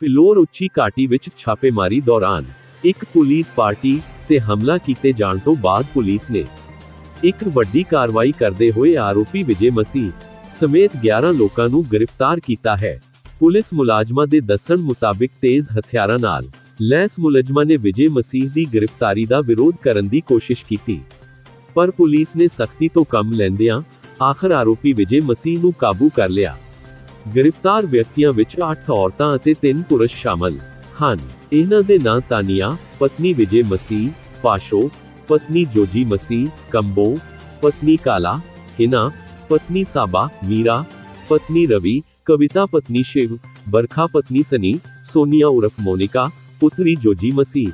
ਫਿਲੌਰ ਉੱਚੀ ਘਾਟੀ ਵਿੱਚ ਛਾਪੇਮਾਰੀ ਦੌਰਾਨ ਇੱਕ ਪੁਲਿਸ ਪਾਰਟੀ ਤੇ ਹਮਲਾ ਕੀਤੇ ਜਾਣ ਤੋਂ ਬਾਅਦ ਪੁਲਿਸ ਨੇ ਇੱਕ ਵੱਡੀ ਕਾਰਵਾਈ ਕਰਦੇ ਹੋਏ ਆਰੋਪੀ ਵਿਜੇ ਮਸੀਹ ਸਮੇਤ 11 ਲੋਕਾਂ ਨੂੰ ਗ੍ਰਿਫਤਾਰ ਕੀਤਾ ਹੈ। ਪੁਲਿਸ ਮੁਲਾਜ਼ਮਾਂ ਦੇ ਦੱਸਣ ਮੁਤਾਬਿਕ ਤੇਜ਼ ਹਥਿਆਰਾਂ ਨਾਲ ਲੈਸ ਮੁਲਜ਼ਮਾਂ ਨੇ ਵਿਜੇ ਮਸੀਹ ਦੀ ਗ੍ਰਿਫਤਾਰੀ ਦਾ ਵਿਰੋਧ ਕਰਨ ਦੀ ਕੋਸ਼ਿਸ਼ ਕੀਤੀ। ਪਰ ਪੁਲਿਸ ਨੇ ਸਖਤੀ ਤੋਂ ਕੰਮ ਲੈਂਦਿਆਂ ਆਖਰ ਆਰੋਪੀ ਵਿਜੇ ਮਸੀਹ ਨੂੰ ਕਾਬੂ ਕਰ ਲਿਆ। ਗ੍ਰਿਫਤਾਰ ਵਿਅਕਤੀਆਂ ਵਿੱਚ 8 ਔਰਤਾਂ ਅਤੇ 3 ਪੁਰਸ਼ ਸ਼ਾਮਲ ਹਨ। ਇਹਨਾਂ ਦੇ ਨਾਂ ਤਾਨੀਆ, ਪਤਨੀ ਵਿਜੇ ਮਸੀਹ, ਪਾਸ਼ੋ, ਪਤਨੀ ਜੋਜੀ ਮਸੀਹ, ਕੰਬੋ, ਪਤਨੀ ਕਾਲਾ, ਹਿਨਾ, ਪਤਨੀ ਸਾਬਾ, ਮੀਰਾ, ਪਤਨੀ ਰਵੀ, ਕਵਿਤਾ ਪਤਨੀ ਸ਼ਿਵ, ਬਰਖਾ ਪਤਨੀ ਸਨੀ, ਸੋਨੀਆ ਉਰਫ ਮੋਨਿਕਾ, ਪੁੱਤਰੀ ਜੋਜੀ ਮਸੀਹ।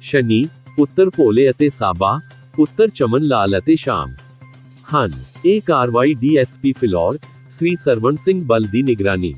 ਸ਼ਨੀ, ਪੁੱਤਰ ਭੋਲੇ ਅਤੇ ਸਾਬਾ, ਪੁੱਤਰ ਚਮਨ ਲਾਲ ਅਤੇ ਸ਼ਾਮ ਹਨ। ਇਹ ਕਾਰਵਾਈ ਡੀਐਸਪੀ ਫਿਲੌਰ ਸ੍ਰੀ ਸਰਵਣ ਸਿੰਘ ਬਲ ਦੀ ਨਿਗਰਾਨੀ।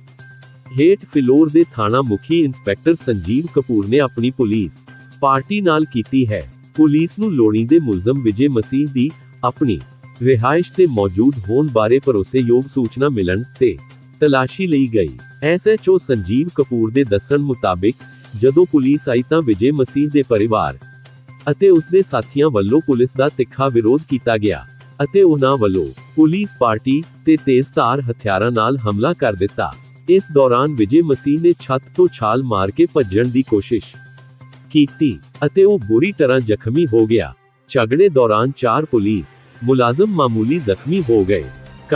ਹੇਠ ਫਿਲੌਰ ਦੇ ਥਾਣਾ ਮੁਖੀ ਇੰਸਪੈਕਟਰ ਸੰਜੀਵ ਕਪੂਰ ਨੇ ਆਪਣੀ ਪੁਲਿਸ ਪਾਰਟੀ ਨਾਲ ਕੀਤੀ ਹੈ। ਪੁਲਿਸ ਨੂੰ ਲੋੜੀਂਦੇ ਮੁਲਜ਼ਮ ਵਿਜੇ ਮਸੀਹ ਦੀ ਆਪਣੀ ਰਿਹਾਇਸ਼ ਤੇ ਮੌਜੂਦ ਹੋਣ ਬਾਰੇ ਭਰੋਸੇਯੋਗ ਸੂਚਨਾ ਮਿਲਣ ਤੇ ਤਲਾਸ਼ੀ ਲਈ ਗਈ। ਐਸਐਚਓ ਸੰਜੀਵ ਕਪੂਰ ਦੇ ਦੱਸਣ ਮੁਤਾਬਿਕ, ਜਦੋਂ ਪੁਲਿਸ ਆਈ ਤਾਂ ਵਿਜੇ ਮਸੀਹ ਦੇ ਪਰਿਵਾਰ ਅਤੇ ਉਸ ਦੇ ਸਾਥੀਆਂ ਵੱਲੋਂ ਪੁਲਿਸ ਦਾ ਤਿੱਖਾ ਵਿਰੋਧ ਕੀਤਾ ਗਿਆ। ਅਤੇ ਉਹਨਾਂ ਵੱਲੋਂ ਪੁਲਿਸ ਪਾਰਟੀ ਤੇ ਤੇਜ਼ਧਾਰ ਹਥਿਆਰਾਂ ਨਾਲ ਹਮਲਾ ਕਰ ਦਿੱਤਾ। ਇਸ ਦੌਰਾਨ ਵਿਜੇ ਮਸੀਹ ਨੇ ਛੱਤ ਤੋਂ ਛਾਲ ਮਾਰ ਕੇ ਭੱਜਣ ਦੀ ਕੋਸ਼ਿਸ਼ ਕੀਤੀ ਅਤੇ ਉਹ ਬੁਰੀ ਤਰ੍ਹਾਂ ਜ਼ਖਮੀ ਹੋ ਗਿਆ। ਝਗੜੇ ਦੌਰਾਨ ਚਾਰ ਪੁਲਿਸ ਮੁਲਾਜ਼ਮ ਮਾਮੂਲੀ ਜ਼ਖਮੀ ਹੋ ਗਏ।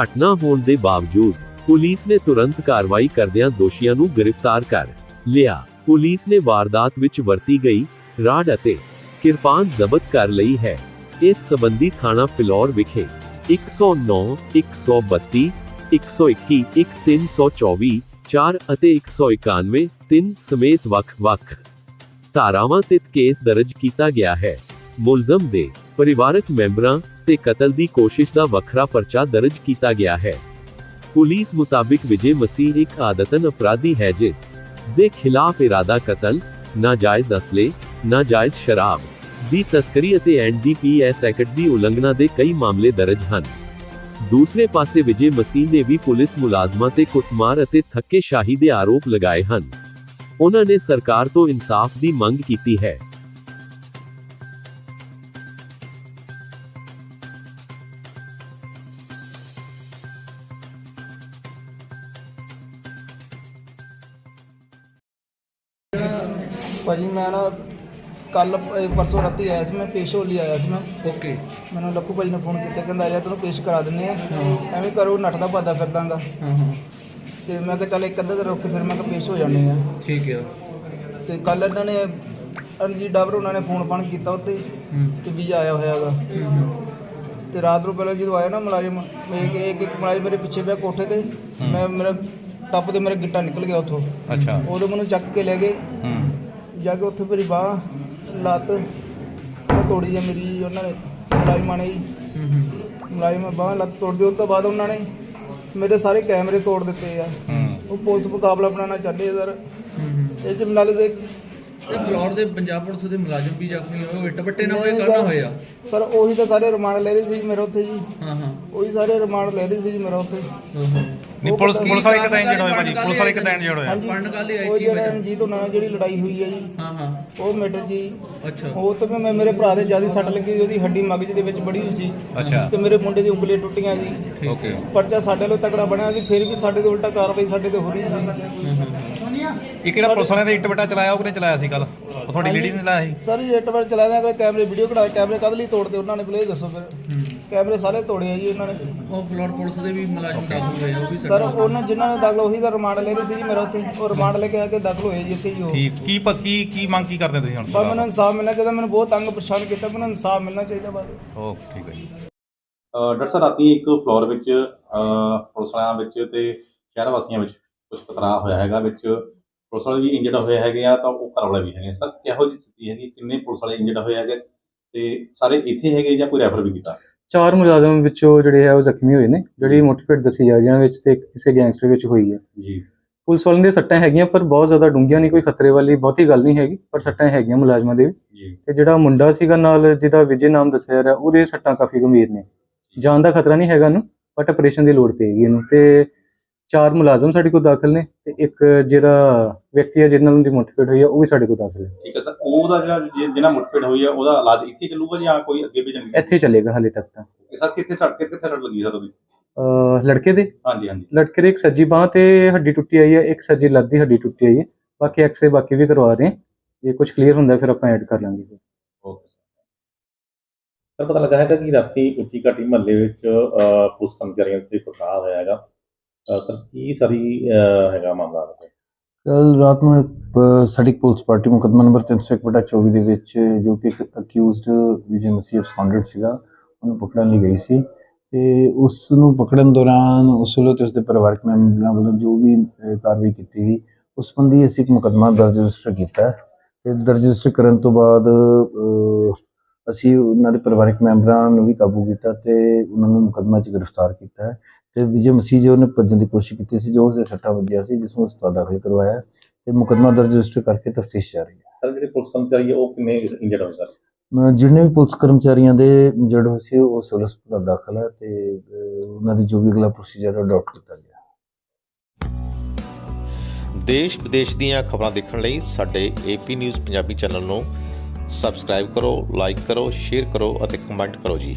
ਘਟਨਾ ਹੋਣ ਦੇ ਬਾਵਜੂਦ ਪੁਲਿਸ ਨੇ ਤੁਰੰਤ ਕਾਰਵਾਈ ਕਰਦਿਆਂ ਦੋਸ਼ੀਆਂ ਨੂੰ ਗ੍ਰਿਫਤਾਰ ਕਰ ਲਿਆ। ਪੁਲਿਸ ਨੇ ਵਾਰਦਾਤ ਵਿੱਚ ਵਰਤੀ ਗਈ। ਰਾਡ ਅਤੇ ਕਿਰਪਾਨ ਜ਼ਬਤ ਕਰ ਲਈ ਹੈ। ਇਸ ਸਬੰਧੀ ਥਾਣਾ ਫਿਲੌਰ ਵਿਖੇ 109 132 121 1324 4 ਅਤੇ 191 3 ਸਮੇਤ ਵੱਖ-ਵੱਖ ਧਾਰਾਵਾਂ ਤੇ ਕੇਸ ਦਰਜ ਕੀਤਾ ਗਿਆ ਹੈ। ਮੁਲਜ਼ਮ ਦੇ ਪਰਿਵਾਰਕ ਮੈਂਬਰਾਂ ਤੇ ਕਤਲ ਦੀ ਕੋਸ਼ਿਸ਼ ਦਾ ਵੱਖਰਾ ਪਰਚਾ ਦਰਜ ਕੀਤਾ ਗਿਆ ਹੈ। ਪੁਲਿਸ ਮੁਤਾਬਿਕ ਵਿਜੇ ਮਸੀਹ ਇੱਕ ਆਦਤਨ ਅਪਰਾਧੀ ਹੈ ਜਿਸ ਦੇ ਖਿਲਾਫ ਇਰਾਦਾ ਕਤਲ, ਨਾਜਾਇਜ਼ ਅਸਲੇ, ਨਾਜਾਇਜ਼ ਸ਼ਰਾਬ ਦੀ ਤਸਕਰੀ ਅਤੇ ਐਨਡੀਪੀਐਸ ਐਕਟ ਦੀ ਉਲੰਘਣਾ ਦੇ ਕਈ ਮਾਮਲੇ ਦਰਜ ਹਨ। ਦੂਸਰੇ ਪਾਸੇ ਵਿਜੇ ਮਸੀਹ ਨੇ ਵੀ ਪੁਲਿਸ ਮੁਲਾਜ਼ਮਾਂ ਤੇ ਕੁੱਟਮਾਰ ਅਤੇ ਧੱਕੇਸ਼ਾਹੀ ਦੇ ਆਰੋਪ ਲਗਾਏ ਹਨ। ਉਹਨਾਂ ਨੇ ਸਰਕਾਰ ਤੋਂ ਇਨਸਾਫ ਦੀ ਮੰਗ ਕੀਤੀ ਹੈ। ਭਾਜੀ, ਮੈਂ ਨਾ ਕੱਲ ਪਰਸੋਂ ਰਾਤੀ ਆਇਆ ਸੀ ਮੈਂ ਪੇਸ਼ੋ ਲਈ ਆਇਆ ਸੀ ਮੈਂ। ਓਕੇ। ਮੈਨੂੰ ਲੱਕੂ ਭਾਜੀ ਨੇ ਫੋਨ ਕੀਤਾ ਕਹਿੰਦਾ ਆ ਤੈਨੂੰ ਪੇਸ਼ ਕਰਾ ਦਿੰਨੇ ਆ। ਐਵੇਂ ਕਰੋ ਨੱਠਦਾ ਭੱਜਦਾ ਫਿਰਦਾਗਾ ਤੇ ਮੈਂ ਕਿਹਾ ਚੱਲ ਇੱਕ ਅੱਧਾ ਦਿਨ ਰੁਕ ਕੇ ਫਿਰ ਮੈਂ ਕਿਹਾ ਪੇਸ਼ ਹੋ ਜਾਂਦੇ ਆ। ਠੀਕ ਹੈ ਤੇ ਕੱਲ ਇਹਨਾਂ ਨੇ ਰਣਜੀਤ ਡਾਬਰ ਉਹਨਾਂ ਨੇ ਫੋਨ ਫਾਨ ਕੀਤਾ ਉੱਤੇ ਤੇ ਵੀਜ਼ਾ ਆਇਆ ਹੋਇਆਗਾ ਤੇ ਰਾਤ ਨੂੰ ਪਹਿਲਾਂ ਜਦੋਂ ਆਇਆ ਨਾ ਮੁਲਾਜ਼ਮ ਮੈਂ ਇੱਕ ਇੱਕ ਮੁਲਾਜ਼ਮ ਮੇਰੇ ਪਿੱਛੇ ਪਿਆ ਕੋਠੇ ਤੇ ਮੈਂ ਮੇਰਾ ਟੱਪ ਤੇ ਮੇਰਾ ਗਿੱਟਾ ਨਿਕਲ ਗਿਆ ਉੱਥੋਂ। ਅੱਛਾ। ਉਦੋਂ ਮੈਨੂੰ ਚੱਕ ਕੇ ਲੈ ਗਏ। ਹੂੰ। ਜਾ ਕੇ ਉੱਥੇ ਮੇਰੀ ਬਾਹ ਲੱਤ ਉਹ ਤੋੜੀ ਆ ਮੇਰੀ ਉਹਨਾਂ ਨੇ ਮੁਲਾਜ਼ਮਾਂ ਨੇ ਜੀ। ਹੂੰ ਹੂੰ। ਮੁਲਾਜ਼ਮ ਬਾਹ ਲੱਤ ਤੋੜ ਦਿਓ ਉਸ ਤੋਂ ਬਾਅਦ ਉਹਨਾਂ ਨੇ ਮੇਰੇ ਸਾਰੇ ਕੈਮਰੇ ਤੋੜ ਦਿੱਤੇ ਆ। ਹੂੰ। ਉਹ ਪੁਲਿਸ ਮੁਕਾਬਲਾ ਬਣਾਉਣਾ ਚਾਹੁੰਦੇ ਆ ਸਰ। ਹੂੰ, ਹੂੰ। ਇਹ ਚ ਨਾਲੇ ਦੇ ਇਹ ਫਲੋਰ ਦੇ ਪੰਜਾਬ ਪੁਲਿਸ ਦੇ ਮੁਲਾਜ਼ਮ ਵੀ ਜ਼ਖਮੀ ਹੋਏ ਉਹ ਇੱਟ ਬੱਟੇ ਨਾਲ ਹੋਏ ਕਰਨਾ ਹੋਇਆ? ਸਰ ਉਹੀ ਤਾਂ ਸਾਰੇ ਰਿਮਾਂਡ ਲੈ ਰਹੇ ਸੀ ਮੇਰੇ ਉੱਥੇ ਜੀ। ਹਾਂ ਹਾਂ। ਉਹੀ ਸਾਰੇ ਰਿਮਾਂਡ ਲੈ ਰਹੇ ਸੀ ਜੀ ਮੇਰੇ ਉੱਥੇ ਹਾਂ, ਹਾਂ। ਨਹੀਂ ਪੁਲਿਸ ਪੁਲਿਸ ਵਾਲੇ ਕਿਦਾਂ ਇੰਜਰਡ ਹੋਏ ਭਾਜੀ? ਪੁਲਿਸ ਵਾਲੇ ਕਿਦਾਂ ਇੰਜਰਡ ਹੋਏ? ਹਾਂਜੀ। ਪੜ੍ਹਨ ਗੱਲ ਹੀ ਆਈ ਉਹ ਕੀ ਜਿਹੜਾ ਵਜ੍ਹਾ? ਰਣਜੀਤ ਉਹਨਾਂ ਨਾਲ ਜਿਹੜੀ ਲੜਾਈ ਹੋਈ ਹੈ ਜੀ। ਹਾਂ ਹਾਂ। ਉਹ ਮੇਟਰ ਜੀ। ਅੱਛਾ। ਉਹ ਤੇ ਮੈਂ ਮੇਰੇ ਭਰਾ ਦੇ ਜ਼ਿਆਦਾ ਸੱਟ ਲੱਗੀ ਉਹਦੀ ਹੱਡੀ ਮਗਜ ਦੇ ਵਿੱਚ ਬੜੀ ਹੋਈ ਸੀ। ਅੱਛਾ। ਤੇ ਮੇਰੇ ਮੁੰਡੇ ਦੀ ਉਂਗਲੀਆਂ ਟੁੱਟੀਆਂ ਜੀ। ਓਕੇ। ਪਰਚਾ ਸਾਡੇ ਲਈ ਤਕੜਾ ਬਣਿਆ ਸੀ ਫਿਰ ਵੀ ਸਾਡੇ ਤੇ ਉਲਟਾ ਕਾਰਵਾਈ ਸਾਡੇ ਤੇ ਹੋ ਰਹੀ ਸੀ ਹਾਂ ਹਾਂ ਇਹ ਕਿਹੜਾ ਪੁਲਿਸ ਵਾਲਿਆਂ ਦੇ ਇੱਟ ਬਟਾ ਚਲਾਇਆ ਉਹ ਕਿਹਨੇ ਚਲਾਇਆ ਸੀ ਕੱਲ ਉਹ ਤੁਹਾਡੀ ਲੇਡੀ ਨੇ ਚਲਾਇਆ ਸੀ? ਸਰ ਜੀ ਇੱਕ ਵਾਰ ਚਲਾ ਦਿਆਂ ਕੈਮਰੇ ਵੀਡੀਓ ਕਢਾਏ ਕੈਮਰੇ ਕਦ ਲਈ ਤੋੜਦੇ ਉਹਨਾਂ ਨੇ ਇਹ ਦੱਸੋ ਫਿਰ। ਹੂੰ। ਕੈਮਰੇ ਸਾਰੇ ਤੋੜੇ ਆ ਜੀ ਉਹਨਾਂ ਨੇ। ਉਹ ਫਲੋਰ ਪੁਲਿਸ ਦੇ ਵੀ ਮੁਲਾਜ਼ਮ ਦਾਖਲ ਹੋਏ ਆ, ਉਹ ਵੀ ਸਰ ਉਹਨਾਂ ਜਿਨ੍ਹਾਂ ਨੇ ਦਾਖਲ ਉਹੀ ਦਾ ਰਿਮਾਂਡ ਲੈ ਰਹੇ ਸੀ ਜੀ ਮੇਰਾ ਉੱਥੇ। ਉਹ ਰਿਮਾਂਡ ਲੈ ਕੇ ਆ ਕੇ ਦਾਖਲ ਹੋਏ ਜੀ ਇੱਥੇ ਜੀ ਉਹ। ਠੀਕ। ਕੀ ਪੱਕੀ ਕੀ ਮੰਗ ਕੀ ਕਰਦੇ ਤੁਸੀਂ ਬਸ ਮੈਨੂੰ ਹੁਣ ਇਨਸਾਫ ਮਿਲਣਾ ਚਾਹੀਦਾ ਮੈਨੂੰ ਬਹੁਤ ਤੰਗ ਪਰੇਸ਼ਾਨ ਕੀਤਾ ਮੈਨੂੰ ਇਨਸਾਫ ਮਿਲਣਾ ਚਾਹੀਦਾ ਬਸ। ਓਕੇ ਠੀਕ ਹੈ ਜੀ ਅਹ ਡਾਕਟਰ ਸਾਹਿਬ ਰਾਤੀ ਇੱਕ ਫਲੋਰ ਵਿੱਚ ਅਹ ਪੁਲਿਸ ਵਾਲਿਆਂ ਵਿੱਚ ਤੇ ਸ਼ਹਿਰ ਵਾਸੀਆਂ ਵਿੱਚ ਕੁਝ ਖਤਰਾ ਹੋਇਆ ਹੈਗਾ ਵਿੱਚ। ਪੁਲਿਸ ਵਾਲੇ ਵੀ ਇੰਜਰਡ ਹੋਏ ਹੈਗੇ ਆ ਤਾਂ ਉਹ ਘਰ ਵਾਲੇ ਵੀ ਹੈਗੇ। ਸਰ ਕਿਹੋ ਜਿਹੀ ਸਥਿਤੀ ਹੈਗੀ? ਕਿੰਨੇ ਪੁਲਿਸ ਵਾਲੇ ਇੰਜਰਡ ਹੋਏ ਹੈਗੇ? ਤੇ ਸਾਰੇ ਇੱਥੇ ਹੈਗੇ ਜਾਂ ਕੋਈ ਰੈਫਰ ਵੀ ਕੀਤਾ? ਚਾਰ ਮੁਲਾਜ਼ਮ ਵਿੱਚੋਂ ਜਿਹੜੇ ਹੈ ਉਹ ਜ਼ਖਮੀ ਹੋਏ ਨੇ। ਜਿਹੜੀ ਮੋਟੀਵੇਟ ਦੱਸੀ ਜਾ ਹੈ ਵਿੱਚ ਤੇ ਕਿਸੇ ਗੈਂਗਸਟਰ ਵਿੱਚ ਹੋਈ ਹੈ। ਜੀ। ਪੁਲਿਸ ਵਾਲਿਆਂ ਦੇ ਸੱਟਾਂ ਹੈਗੀਆਂ ਪਰ ਬਹੁਤ ਜ਼ਿਆਦਾ ਡੂੰਘੀਆਂ ਨਹੀਂ ਕੋਈ ਖਤਰੇ ਵਾਲੀ ਬਹੁਤੀ ਗੱਲ ਨਹੀਂ ਹੈਗੀ ਪਰ ਸੱਟਾਂ ਹੈਗੀਆਂ ਮੁਲਾਜ਼ਮਾਂ ਦੇ ਵੀ। ਤੇ ਜਿਹੜਾ ਮੁੰਡਾ ਸੀਗਾ ਨਾਲ ਜਿਹਦਾ ਵਿਜੇ ਨਾਮ ਦੱਸਿਆ ਜਾ ਰਿਹਾ ਉਹਦੇ ਸੱਟਾਂ ਕਾਫੀ ਗੰਭੀਰ ਨੇ। ਜਾਨ ਦਾ ਖਤਰਾ ਨਹੀਂ ਹੈਗਾ ਨੂੰ ਬਟ ਆਪਰੇਸ਼ਨ ਦੀ ਲੋੜ ਪਏਗੀ ਇਹਨੂੰ। ਤੇ ਚਾਰ ਮੁਲਾਜ਼ਮ ਸਾਡੇ ਕੋਲ ਦਾਖਲ ਨੇ ਤੇ ਇੱਕ ਜਿਹੜਾ ਵਿਅਕਤੀ ਹੈ ਜਿਹਨਾਂ ਨੂੰ ਮੋਟੀਵੇਟ ਹੋਈ ਹੈ ਉਹ ਵੀ ਸਾਡੇ ਕੋਲ ਦਾਖਲ ਹੈ। ਠੀਕ ਹੈ ਸਰ ਉਹਦਾ ਜਿਹੜਾ ਜਿ- ਜਿਹਨਾਂ ਮੁੱਠਭੇੜ ਹੋਈ ਹੈ ਉਹਦਾ ਇਲਾਜ ਇੱਥੇ ਚੱਲੂਗਾ ਜਾਂ ਕੋਈ ਅੱਗੇ ਭੇਜਣਗੇ ਇੱਥੇ ਹੀ ਚੱਲੇਗਾ ਹਾਲੇ ਤੱਕ ਤਾਂ। ਸਰ ਕਿੱਥੇ ਸੱਟ ਕਿੱਥੇ ਸੱਟ ਲੱਗੀ ਸਰ ਉਹਦੀ? ਅਹ ਲੜਕੇ ਦੇ? ਹਾਂਜੀ ਹਾਂਜੀ। ਲੜਕੇ ਦੀ ਇੱਕ ਸੱਜੀ ਬਾਹ ਤੇ ਹੱਡੀ ਟੁੱਟੀ ਆਈ ਹੈ ਇੱਕ ਸੱਜੀ ਲੱਤ ਦੀ ਹੱਡੀ ਟੁੱਟੀ ਆਈ ਹੈ ਬਾਕੀ ਐਕਸਰੇ ਬਾਕੀ ਵੀ ਕਰਵਾ ਰਹੇ ਹਾਂ ਜੇ ਕੁਝ ਕਲੀਅਰ ਹੁੰਦਾ ਫਿਰ ਆਪਾਂ ਐਡ ਕਰ ਲਾਂਗੇ। Okay sir. ਪਤਾ ਲੱਗਾ ਹੈਗਾ ਕਿ ਰਾਤੀ ਉੱਚੀ ਘਾਟੀ ਮਹੱਲੇ ਵਿੱਚ ਅਹ, ਪੁਲਿਸ ਕਰਮਚਾਰੀਆਂ ਤੇ ਪਥਰਾਅ ਹੋਇਆ ਹੈਗਾ। ਸਰ ਕੀ ਸਾਰੀ ਅਹ, ਹੈਗਾ ਮਾਮਲਾ ਕੱਲ ਰਾਤ ਨੂੰ ਇੱਕ ਪ- ਸਾਡੀ ਪੁਲਿਸ ਪਾਰਟੀ ਮੁਕੱਦਮਾ ਨੰਬਰ 301/24 ਦੇ ਵਿੱਚ ਜੋ ਕਿ ਅਕਿਊਜ਼ਡ ਵਿਜੇ ਮਸੀਹ ਐਬਸਕੌਂਡਡ ਸੀਗਾ ਉਹਨੂੰ ਪਕੜਨ ਲਈ ਗਈ ਸੀ ਤੇ ਉਸ ਨੂੰ ਪਕੜਨ ਦੌਰਾਨ ਉਸ ਵੱਲੋਂ ਤੇ ਉਸਦੇ ਪਰਿਵਾਰਕ ਮੈਂਬਰਾਂ ਵੱਲੋਂ ਜੋ ਵੀ ਅਹ, ਕਾਰਵਾਈ ਕੀਤੀ ਗਈ ਉਸ ਸੰਬੰਧੀ ਅਸੀਂ ਇੱਕ ਮੁਕੱਦਮਾ ਦਰਜ ਰਜਿਸਟਰ ਕੀਤਾ ਹੈ ਤੇ ਦਰਜ ਰਜਿਸਟਰ ਕਰਨ ਤੋਂ ਬਾਅਦ ਅਹ, ਅਸੀਂ ਉਹਨਾਂ ਦੇ ਪਰਿਵਾਰਕ ਮੈਂਬਰਾਂ ਨੂੰ ਵੀ ਕਾਬੂ ਕੀਤਾ ਤੇ ਉਹਨਾਂ ਨੂੰ ਮੁਕੱਦਮਾ 'ਚ ਗ੍ਰਿਫਤਾਰ ਕੀਤਾ ਹੈ। ਤੇ ਵਿਜੇ ਮਸੀਹ ਜੋ ਨੇ ਭੱਜਣ ਦੀ ਕੋਸ਼ਿਸ਼ ਕੀਤੀ ਸੀ ਜੋ ਉਸਦੇ ਸੱਟਾਂ ਵੱਜਿਆ ਸੀ ਜਿਸ ਨੂੰ ਹਸਪਤਾਲ ਦਾਖਲ ਕਰਵਾਇਆ ਤੇ ਮੁਕੱਦਮਾ ਦਰਜ ਰਜਿਸਟਰ ਕਰਕੇ ਤਫਤੀਸ਼ ਜਾਰੀ ਹੈ। ਸਰ ਜਿਹੜੇ ਪੁਲਿਸ ਕਰਮਚਾਰੀ ਉਹ ਕਿੰਨੇ ਇੰਜਰਡ ਹੋਏ ਸਰ? ਜਿੰਨੇ ਵੀ ਪੁਲਿਸ ਕਰਮਚਾਰੀਆਂ ਦੇ ਜੜ ਹੋਏ ਸੀ ਉਹ ਸਿਵਲ ਹਸਪਤਾਲ ਦਾਖਲ ਹੈ ਤੇ ਉਹਨਾਂ ਦੀ ਜੋ ਵੀ ਅਗਲਾ ਪ੍ਰੋਸੀਜਰ ਹੈ ਅਡਾਪਟ ਕੀਤਾ ਗਿਆ ਦੇਸ਼ ਵਿਦੇਸ਼ ਦੀਆਂ ਖਬਰਾਂ ਦੇਖਣ ਲਈ ਸਾਡੇ ਏਪੀ ਨਿਊਜ਼ ਪੰਜਾਬੀ ਚੈਨਲ ਨੂੰ ਸਬਸਕ੍ਰਾਈਬ ਕਰੋ ਲਾਈਕ ਕਰੋ ਸ਼ੇਅਰ ਕਰੋ ਅਤੇ ਕਮੈਂਟ ਕਰੋ ਜੀ।